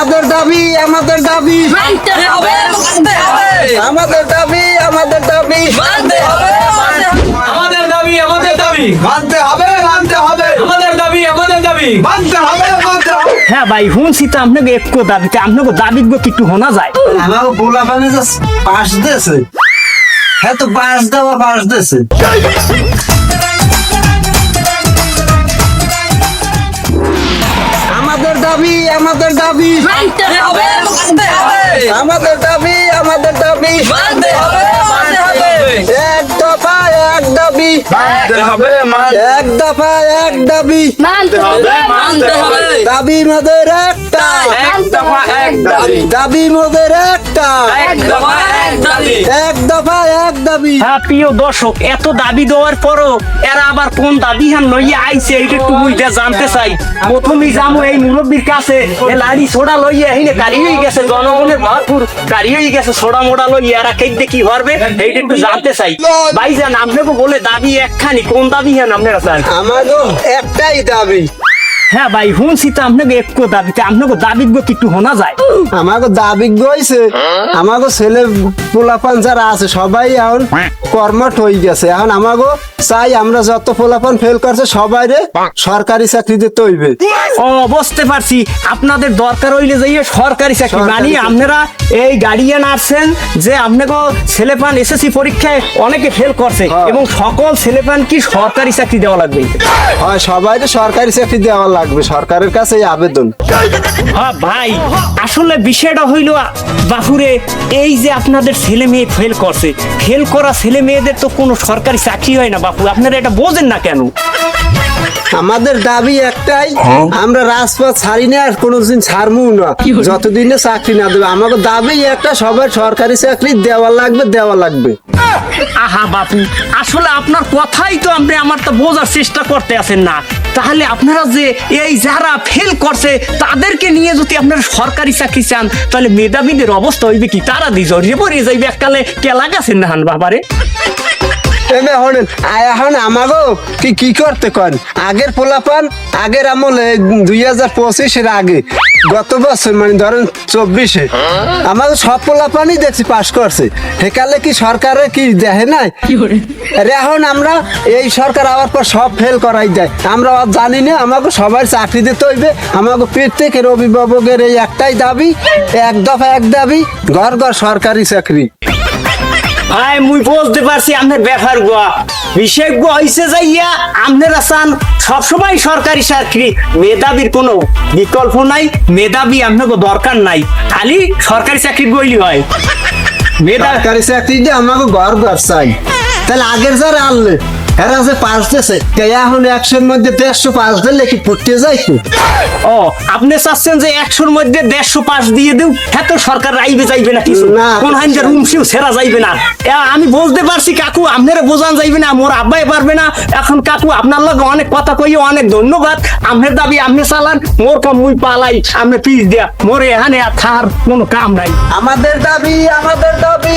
আমাদের দাবি আমাদের দাবি। মানতে হবে মানতে হবে। আমাদের দাবি আমাদের দাবি। মানতে হবে আমাদের দাবি আমাদের দাবি। মানতে হবে মানতে হবে। আমাদের দাবি আমাদের দাবি। মানতে হবে মানতে হবে। হ্যাঁ ভাই শুনছি তো আপনাকে একটু দাবিতে আপনাকে দাবি গো একটু শোনা যায়। আমার পানি যে পাশ দিয়েছে। হ্যাঁ তো পাশ দেওয়া পাশ দিয়েছে। আমাদের দাবি। মানতে হবে মানতে হবে। আমাদের দাবি আমাদের দাবি। মানতে হবে মানতে হবে। এক দফা এক দাবি। মানতে হবে এক দফা এক দাবি। মানতে হবে মানতে হবে। দাবি মোদের একটা। এক দফা এক দাবি। দাবি মোদের একটা। এক দফা এক দাবি। এক দফা এক দাবি। হ্যাঁ প্রিয় দর্শক এত দাবি দেওয়ার পরও এরা আবার কোন দাবি হ্যাঁ লইয়া আইছে এইটা একটু বুঝতে জানতে চাই। প্রথমেই যাব এই মুরব্বীর কাছে। এ লাড়ি ছোড়া লইয়া এইনে গাড়ি হয়ে গেছে জনগণের ভরপুর। গাড়ি হয়ে গেছে ছোড়া মোড়া লইয়া এরা কেক কি পারবে এইটা একটু জানতে চাই। ভাইজান আপনাকে বলে দাবি একখানি কোন দাবি হ্যাঁ আপনারা স্যার আমারও একটাই দাবি। হ্যাঁ ভাই শুনছি তো আপনাকে একটু দাবিতে আপনাকে দাবি গো একটু শোনা যায়? আমাকে দাবি গইছে আমাকে ছেলে পোলাপান যারা আছে সবাই এখন কর্মঠ হয়ে গেছে। এখন আমাকে চাই আমরা যত পোলাপান ফেল করছে সবাই রে সরকারি চাকরি দিতে হইবে ও বুঝতে পারছি। আপনাদের দরকার হইলে যাইয়ে সরকারি চাকরি মানে আপনারা এই গার্ডিয়ান আসছেন যে আপনাকে ছেলেপান এসএসসি পরীক্ষায় অনেকে ফেল করছে হ্যাঁ। এবং সকল ছেলেপান কি সরকারি চাকরি দেওয়া লাগবে। হয় সবাই সরকারি চাকরি দেওয়া লাগবে সরকারের কাছে এই আবেদন। হ্যাঁ ভাই, আসলে বিষয়টা হইল বাপুরে এই যে আপনাদের ছেলে মেয়ে ফেল করছে ফেল করা ছেলে মেয়েদের তো কোনো সরকারি চাকরি হয় না, বাপু। আপনারা এটা বোঝেন না কেন? আমাদের দাবি একটাই আমরা রাজপথ ছাড়ি না আর কোনোদিন ছাড়বো না। যতদিনে চাকরি না দেবে আমাকে দাবি একটা সবাই সরকারি চাকরি দেওয়া লাগবে দেওয়া লাগবে। আহা বাপু আসলে আপনার কথাই তো আপনি আমার তো বোঝার চেষ্টা করতে আছেন না। তাহলে আপনারা যে এই যারা ফেল করছে তাদেরকে নিয়ে যদি আপনারা সরকারি চাকরি চান তাহলে মেধাবীদের অবস্থা হইবে কি? তারা দি জড়িয়ে পড়ে যাইবে এককালে কেলা গেছেন না হান বাবারে। এমে এখন আমাগো কি কি করতে কন? আগের পোলাপান আগের আমলে দুই হাজার পঁচিশের আগে গত বছর মানে ধরেন চব্বিশে। আমাকে সব পোলাপানই দেখছি পাশ করছে। সেকালে কি সরকারে কি দেখে নাই? আরে এখন আমরা এই সরকার আবার পর সব ফেল করাই দেয়। আমরা আর জানি না আমাকে সবাই চাকরি দিতে হইবে। আমাকে প্রত্যেকের অভিভাবকের এই একটাই দাবি এক দফা এক দাবি ঘর ঘর সরকারি চাকরি। আয় মুই বুঝতে পারছি আপনার ব্যাপার গোয়া। বিশেষজ্ঞ হইছে যাইয়া আপনারা চান, সবসময় সরকারি চাকরি, মেধাবীর কোনো বিকল্প নাই, মেধাবী আপনাকে দরকার নাই। খালি সরকারি চাকরি গইলি হয়। মেধা সরকারি চাকরি যে আমাকে ঘর চাই। তাহলে আগের যারা আনলে এরা যে পাস দিয়েছে কে এখন একশোর মধ্যে দেড়শো পাস দিলে কি পড়তে যাই তো ও আপনি চাচ্ছেন যে একশোর মধ্যে দেড়শো পাস দিয়ে দেও হ্যাঁ তো সরকার আইবে যাইবে না কিছু না। কোন হাইন যে রুম সিউ সেরা যাইবে না আমি বুঝতে পারছি কাকু আপনারা বোঝান যাইবে না মোর আব্বাই পারবে না এখন কাকু আপনার লগে অনেক কথা কই অনেক ধন্যবাদ আপনার দাবি আপনি চালান মোর কাম মুই পালাই আপনি পিস দিয়া মোর এখানে আর থার কোনো কাম নাই আমাদের দাবি আমাদের দাবি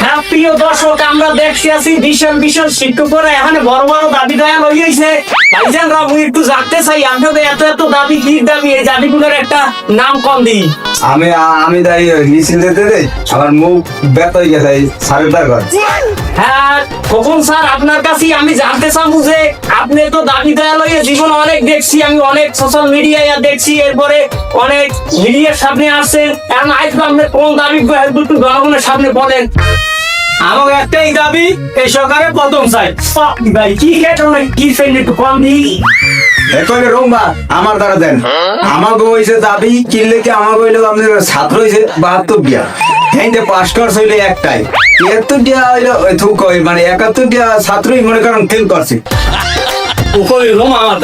হ্যাঁ প্রিয় দর্শক আমরা দেখছি আছি বিশাল বিশাল শিক্ষকরা এখানে বড় বড় দাবি দয়া লইয়াছে ভাইজান রাবু একটু জানতে চাই আপনাদের এত এত দাবি কি দাবি এই দাবিগুলোর একটা নাম কম দিই। আমি আমি দাঁড়িয়ে মিছিল দিতে দেই আমার মুখ ব্যথা হয়ে গেছে সাড়ে টাকা হ্যাঁ কখন স্যার আপনার কাছে আমি জানতে চাবো যে আপনি তো দাবি দেয়া লইয়ে জীবন অনেক দেখছি আমি অনেক সোশ্যাল মিডিয়ায় দেখছি এরপরে অনেক মিডিয়ার সামনে আসছেন এখন আজ আপনি কোন দাবি একটু জনগণের সামনে বলেন। আমার একটাই দাবি এই সরকারের পতন চাই। ভাই কি খেয়ে কি ফেললি একটু কম দিই। এখন রোমবা, আমার দ্বারা দেন। আমাকে হইছে দাবি, কিনলে কি আমাকে হইল আপনার ছাত্র হইছে? বাহাত্তর দিয়া। হেঁটে পাস কোর্স হইলে একটাই। এত দিয়া হইল মানে একাত্তর দিয়া ছাত্রই মনে করেন ফেল করছে। ওকই রোম আমার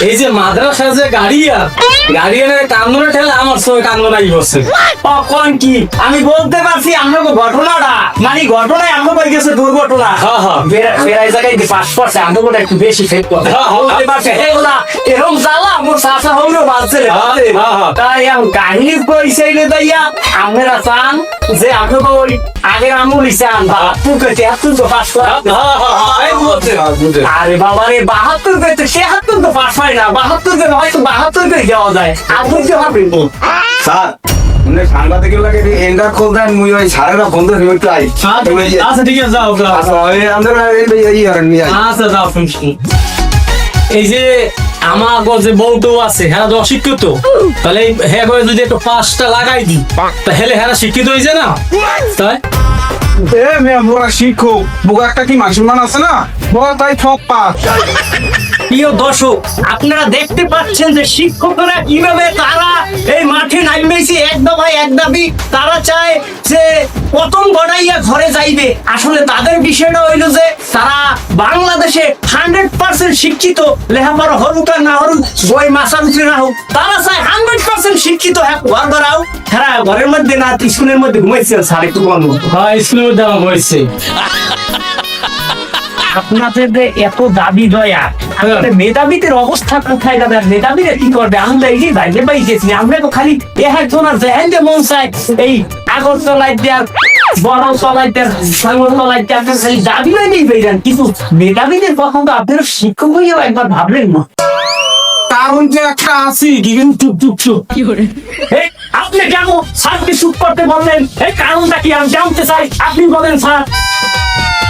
এই যে মাদ্রাসা যে গাড়িয়া গাড়িয়ানের কান্দনে ঠেলে আমার সঙ্গে কান্দনাই বসছে কখন কি? আমি বলতে পারছি আমরা ঘটনাটা। মানে ঘটনায় আমরা হয়ে গেছে দুর্ঘটনা। হ্যাঁ, হ্যাঁ। বেড়া- বেড়াই জায়গায় পাশ করছে আমরা একটু বেশি এরকম জ্বালা মোর হ্যাঁ। তাই কাহিনী দাইয়া আমরা চান যে আমরা ওই আগের আমুলি এত তো পাশ করা। হ্যাঁ হ্যাঁ হ্যাঁ আরে বাবা রে বাহাত্তর তো পাশ হয় না। বাহাত্তর করে হয়তো বাহাত্তর করে দেওয়া যায়। বুঝতে পারবি স্যার লাগে এন্ডার কল দেন মুই ওই সারেরা বন্ধ হয়ে একটু আই। আচ্ছা ঠিক আছে যাও যাও। আচ্ছা ওই আমরা এই আচ্ছা যাও শুনছি। এই যে আমার যে বউটো আছে হ্যাঁ তো অশিক্ষিত। তাহলে হ্যাঁ যদি একটু পাঁচটা লাগাই দিই তাহলে হ্যাঁ শিক্ষিত হয়েছে না? তাই? এ মেয়ে মোরা শিক্ষক। বুকা একটা কি মাসুলমান আছে না? প্রিয় দর্শক আপনারা দেখতে পাচ্ছেন যে শিক্ষকরা কীভাবে তারা এই মাঠে নামবেছে এক দফায় এক দাবি তারা চায় যে প্রথম গড়াইয়া ঘরে যাইবে। আসলে তাদের বিষয়টা হইল যে তারা বাংলাদেশে হান্ড্রেড পার্সেন্ট শিক্ষিত লেখাপড়া হরুক আর না হরুক বই না হোক তারা চায় হান্ড্রেড পার্সেন্ট শিক্ষিত হ্যাঁ ঘর ধরাও হ্যাঁ ঘরের মধ্যে না স্কুলের মধ্যে ঘুমাইছেন স্যার একটু বন্ধু হ্যাঁ স্কুলের মধ্যে আমার হয়েছে আপনাদের যে এত দাবি দয়া মেধাবীদের অবস্থা কোথায় দাদা? মেধাবীরা কি করবে? আমরা এই বাইরে আমরা তো খালি যেহেন যে মন চায়। এই আগর চলাই দেয়ার বড় চলাই দেয়ার সাগর চলাই দেয়ার আপনার দাবি নেই বেরান কিন্তু মেধাবীদের কখন তো আপনারা শিক্ষক একবার ভাবলেন না। কারণ যে একটা আছি কি কিন্তু চুপ চুপ। চুপ এই, আপনি কেন স্যারকে চুপ করতে বললেন? এই কারণটা কি আমি জানতে চাই? আপনি বলেন স্যার।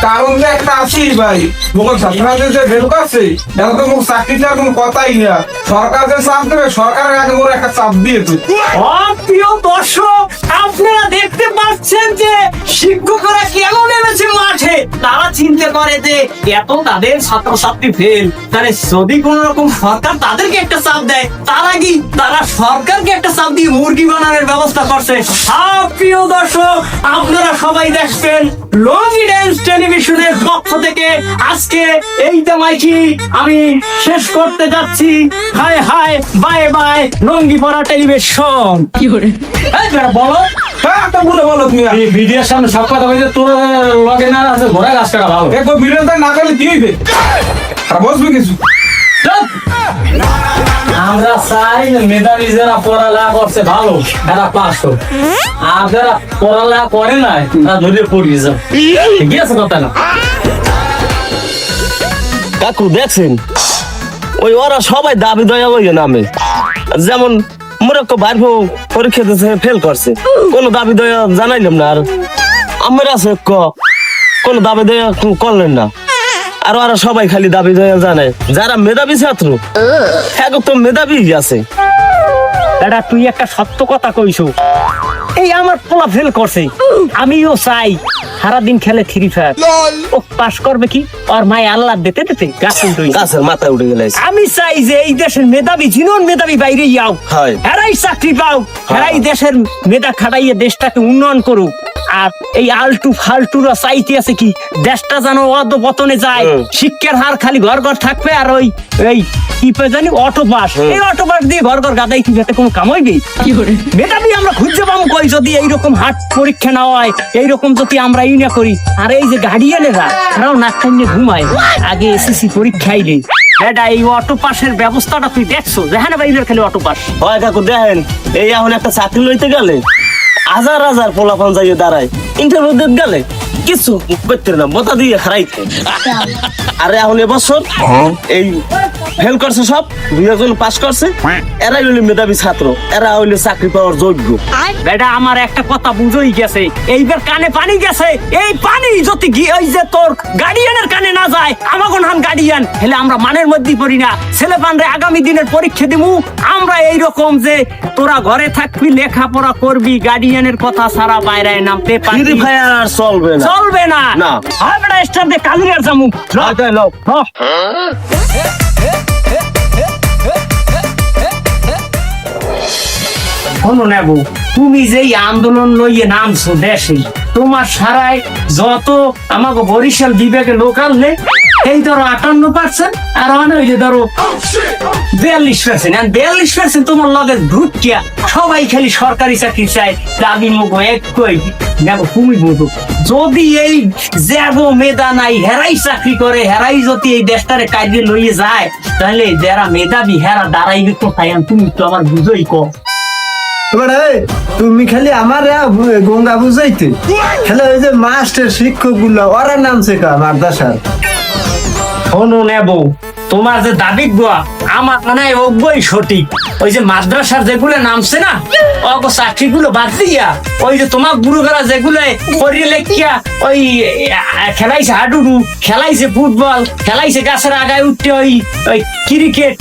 কারণ যে একটা আছি ভাই। ছাত্রদের যে আছে তো কোনো কথাই না। সরকার যে চাপ দেবে, সরকারের আগে মোর একটা চাপ প্রিয় দর্শক, আপনারা দেখতে পাচ্ছেন যে শিক্ষকরা কেন নেমেছে মাঠে? তারা চিন্তা করে যে এত তাদের ছাত্রছাত্রী ফেল তাহলে যদি কোন রকম সরকার তাদেরকে একটা চাপ দেয়, তারা কি তারা সরকারকে একটা চাপ দিয়ে মুরগি বানানোর ব্যবস্থা করছে। দর্শক, আপনারা সবাই দেখবেন লঙ্গি টেলিভিশনের পক্ষ থেকে আজকে এই জামাইকি আমি শেষ করতে যাচ্ছি। হায় হায় বাই বাই লঙ্গি পরা টেলিভিশন। কি করে? বলো। হ্যাঁ বলে এই ভিডিওর সামনে সব কথা বলছে তোর লগে না আছে ঘোরা গাছ কাটা ভালো। একবার বিরোধ না করলে কি হইবে আর বসবে কিছু। চুপ! আমরা চাই মেধাবী যারা পড়ালেখা করছে ভালো এরা পাস হোক। আর যারা পড়ালেখা করে নাই, তারা ধরে পড়িয়ে যাও ঠিক আছে কথা না? কাকু, দেখছেন? ওই ওরা সবাই দাবি দয়া ওই নামে। যেমন মোরক্কো বউ পরীক্ষা ফেল করছে। কোনো দাবি দয়া জানাইলাম না আর। আমার আছে কোনো দাবি দয়া করলেন না। আর ওরা সবাই খালি দাবি জানায় যারা মেধাবী ছাত্র হ্যাঁ তো মেধাবী আছে। দাদা তুই একটা সত্য কথা কইছো। এই আমার পোলা ফেল করছে। আমিও চাই সারাদিন খেলে থ্রি ফায়ার ও পাস করবে কি? আর মাই আল্লাহ দিতে দিতে গাছ তুই গাছের মাথায় উঠে গেলে আমি চাই যে এই দেশের মেধাবী জিনন মেধাবী বাইরে যাও। হয়। এরাই চাকরি পাও। এরাই দেশের মেধা খাটাইয়ে দেশটাকে উন্নয়ন করুক। আর এই আলটু ফালটুরা চাইতে আছে কি? দেশটা যেন অদ পতনে যায় শিক্ষার হার খালি ঘর ঘর থাকবে আর ওই এই কি জানি অটো পাস এই অটো পাস দিয়ে ঘর ঘর গাদাই কি যাতে কোনো কাম হইবে? কি করে? মেধাবী আমরা খুঁজে পাবো কই যদি এইরকম হাট পরীক্ষা না হয় এইরকম যদি আমরা ই না করি। আর এই যে গার্ডিয়ানেরা তারাও নাক কান্নে ঘুমায়। আগে এসএসসি পরীক্ষাই নেই এটা এই অটো পাসের ব্যবস্থাটা তুই দেখছ? যেখানে বাইরের খালি অটো পাস হয় কাকু দেখেন এই এখন একটা চাকরি লইতে গেলে হাজার হাজার পোলাপান যাইয়ে দাঁড়ায়। ইন্টারভিউ দিতে গেলে কিছু করতে না মোতা দিয়ে হারাইতে। আরে এখন এবছর এই ফেল করছে সব দুই একজন পাস করছে। এরাই হইল মেধাবী ছাত্র এরা হইল চাকরি পাওয়ার যোগ্য। বেটা আমার একটা কথা বুঝোই গেছে। এইবার কানে পানি গেছে। এই পানি যদি গি- ওই যে তোর গার্ডিয়ানের কানে না যায় আমাকে নাম গার্ডিয়ান হেলে আমরা মানের মধ্যে পড়ি না। ছেলে পানরে আগামী দিনের পরীক্ষা দিমু। আমরা এই রকম যে তোরা ঘরে থাকবি লেখাপড়া করবি গার্ডিয়ানের কথা সারা বাইরে নামতে ফ্রি পারবি ফায়ার চলবে না। চলবে না। না। হয় বেটা স্টার দে কালুরিয়ার জামু হয়। শোনো নেব। তুমি যে এই আন্দোলন লইয়ে নামছো দেশে তোমার সারায় যত আমাকে বরিশাল বিবেকে লোকাল নে এই ধরো আটান্ন পার্সেন্ট আর ওই যে ধরো বিয়াল্লিশ পার্সেন্ট আর বিয়াল্লিশ পার্সেন্ট তোমার লগে ঢুকিয়া সবাই খালি সরকারি চাকরি চায় দাবি মুখ একই দেখো তুমি বুঝো। যদি এই জ্যাগো মেধা নাই হেরাই চাকরি করে হেরাই যদি এই দেশটারে কাজে লইয়ে যায় তাহলে যারা মেধাবী হেরা দাঁড়াইবে কোথায়? তুমি তো আমার বুঝোই এই, তুমি খালি আমার গঙ্গা বুঝাইতে। খালি ওই যে মাস্টার শিক্ষকগুলো ওরা নামছে কা মাদ্রাসার? শোনো নেব তোমার যে দাবি গোয়া, আমার মনে হয় সঠিক। ওই যে মাদ্রাসার যেগুলো নামছে না, অগ চাকরি গুলো বাদ দিয়া, ওই যে তোমার গুরুগারা যেগুলো করিয়ে লেখিয়া ওই খেলাইছে হাডুডু, খেলাইছে ফুটবল, খেলাইছে গাছের আগায় উঠতে ওই ওই ক্রিকেট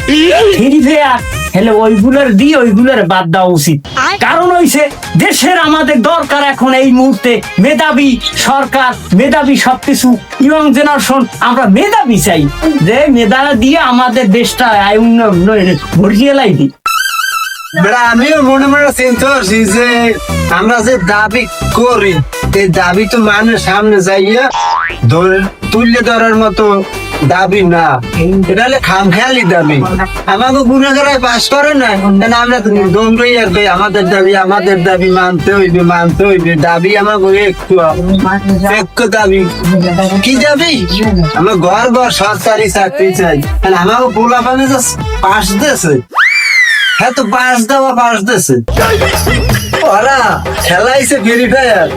হেলে ওইগুলোর দিয়ে ওইগুলোর বাদ দেওয়া উচিত। কারণ হইছে দেশের আমাদের দরকার এখন এই মুহূর্তে মেধাবী সরকার মেধাবী সবকিছু ইয়ং জেনারেশন আমরা মেধাবী চাই। যে মেধা দিয়ে আমাদের দেশটা ভরিয়ে লাই দিই আমিও মনে মনে চিন্তা করছি যে আমরা যে দাবি করি এই দাবি তো মানুষের সামনে যাইয়া ধরে তুলে ধরার মতো দাবি না। এটা হলে খামখেয়ালি দাবি। আমাকে গুণাগারায় পাশ করে না। আমরা দম আর দেই আমাদের দাবি আমাদের দাবি, মানতে হইবে মানতে হইবে। দাবি আমাকে একটু একটু দাবি। কি দাবি? আমরা ঘর ঘর সরকারি চাকরি চাই। তাহলে আমাকে পোলা পানে পাশ দিয়েছে। হ্যাঁ তো পাস দেওয়া পাস দিছে ওরা খেলাইছে ফ্রি ফায়ার।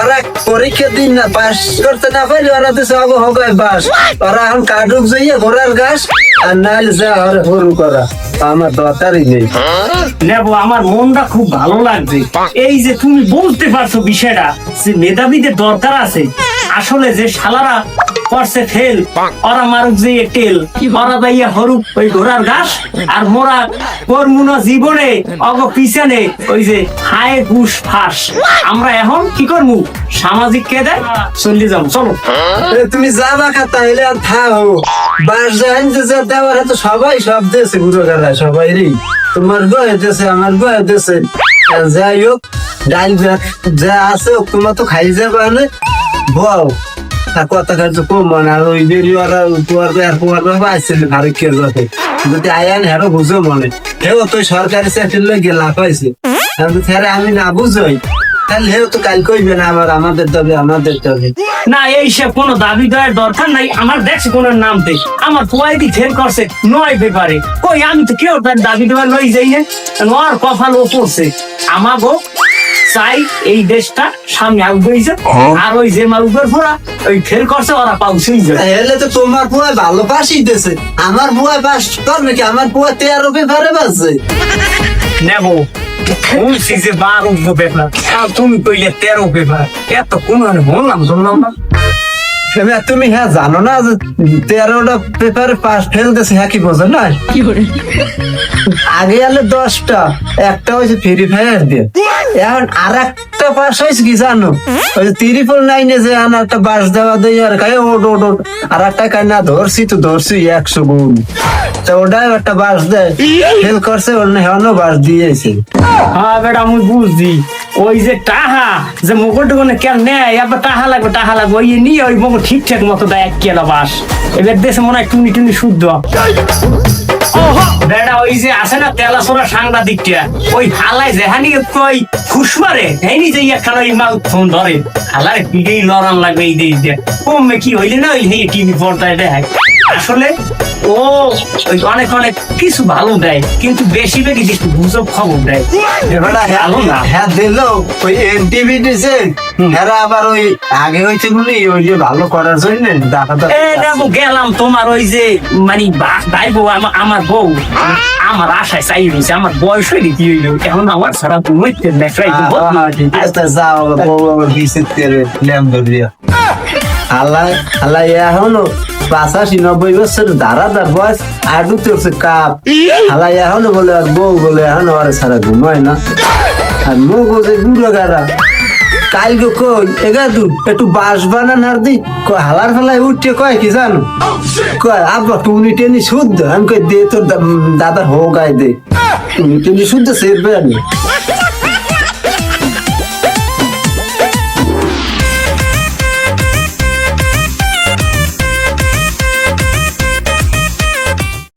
ওরা পরীক্ষা দিন না পাস করতে না পারলে ওরা তো সব হবে বাস। ওরা এখন কাটুক যাইয়ে ঘোড়ার গাছ আর নাইলে যা ওরা করা। আমার দরকারই নেই। নেব আমার মনটা খুব ভালো লাগছে। এই যে তুমি বলতে পারছ বিষয়টা যে মেধাবীদের দরকার আছে। আসলে যে শালারা করছে ফেল। ওরা মারুক যে টেল। ওরা দাইয়া হরুক ওই ঘোড়ার ঘাস আর মোরা কর্মুনা জীবনে অগ পিছনে ওই যে হায় ঘুষ ফাঁস। আমরা এখন কি করব সামাজিক কেদে চলে যাব। চলো। তুমি যাবা খা তাইলে আর থাকো বাস জাহান যে যা দেওয়ার তো সবাই সব দেশে বুড়ো গেলা সবাই রে। তোমার গয়ে দেশে আমার গয়ে দেশে যাই হোক ডাল যা আছে তোমার তো খাই যাবে না। আর কথা কাজ কম আর ওই পুয়ার আর পুয়ার বাবা আসছিল যদি আয়ান বুঝো মনে হেও সরকারি চাকরির পাইছে আমি ফেরে না বুঝই তাহলে হেও তো কাল কইবে না আবার আমাদের আমাদের না এই সব কোনো দাবি দেওয়ার দরকার নাই। আমার দেখছে কোন নাম দে আমার পোয়াইদি ফেল করছে, নয় পেপারে। কই, আমি তো কেউ তার দাবি দেওয়ার লই যাই না নর কপাল ও পড়ছে। আমাগো চাই এই দেশটা সামনে আগুইছে আর ওই যে মালুকের ফোরা ওই ফেল করছে ওরা পাউছেই যায় এলে তো তোমার পুয়া ভালো পাশই দিছে আমার পুয়া পাস করবে কি? আমার পুয়া তেরো পেপারে পাচ্ছে নেব। যে বারো পেপার। আর তুমি কইলে তেরো পেপার। এত কোন বললাম শুনলাম না। তুমি হ্যাঁ জানো না যে তেরোটা পেপারে পাস ফেল দিছে হ্যাঁ কি বোঝো না? আগে আলে দশটা একটা হয়েছে ফ্রি ফায়ার দিয়ে। এখন আর একটা পাস হয়েছে কি জানো? ওই ত্রিপল নাইনে যে আন একটা বাস দেওয়া দেয় আর কাই ওট ওট ওট। আর একটা কাই না, ধরছি তো, ধরছি, একশো গুণ। তা ওটাই একটা বাস দেয়। ফেল করছে অন্য হেন বাস দিয়েছে। হ্যাঁ বেটা, আমি বুঝছি। ওই যে টাহা, যে মুকুট টুকুনে কেন নেয়, এবার টাহা লাগবে টাহা লাগবে। ওই নিয়ে ওই মুকুট ঠিকঠাক মতো দেয়, এক কেলা বাস। এবার দেশে মনে হয় টুনি টুনি শুদ্ধ। বেটা, ওই যে আছে না তেলা সোরা সাংবাদিকটা, ওই হালাই যেহানি কই মারে হেনি যে একখানা ওই মাল ফোন ধরে। হালার পিড়েই লড়ান লাগবে এই দিয়ে। কমবে কি হইলে না ওই টিভি পর্দায় দেয় আসলে ও ওই অনেক অনেক কিছু ভালো দেয় কিন্তু বেশি বেশি একটু গুজব খবর দেয়। এবারে ভালো না। হ্যাঁ দিল ওই এনটিভি দিছে। হ্যাঁ আবার ওই আগে বলি ওই যে ভালো করার জন্য দেখা গেলাম তোমার ওই যে মানে ভাই বউ আমার বউ। আমার আশায় চাই রয়েছে আমার বয়স হয়ে কি হইল? এখন আমার সারা তুমি দেখাই যাও বউ ল্যাম্ব দিয়া আল্লাহ আল্লাহ এখনও পাঁচাশি নব্বই বছর ধারা দার বয়স আডু তোরছে কাপ। আল্লাহ এখনও বলে আর বউ বলে, এখন আর সারা ঘুমায় না। আর মুখ যে বুড়ো গাড়া। কালকে কই? এগা দু একটু বাস বানান আর দি। কয়, হালার ফেলায় উঠছে কয় কি জানো? কয়, আব্বা, টুনি টেনি শুদ্ধ। আমি কই, দে তোর দাদার হোক আয় দে। টুনি টেনি শুদ্ধ সেরবে আমি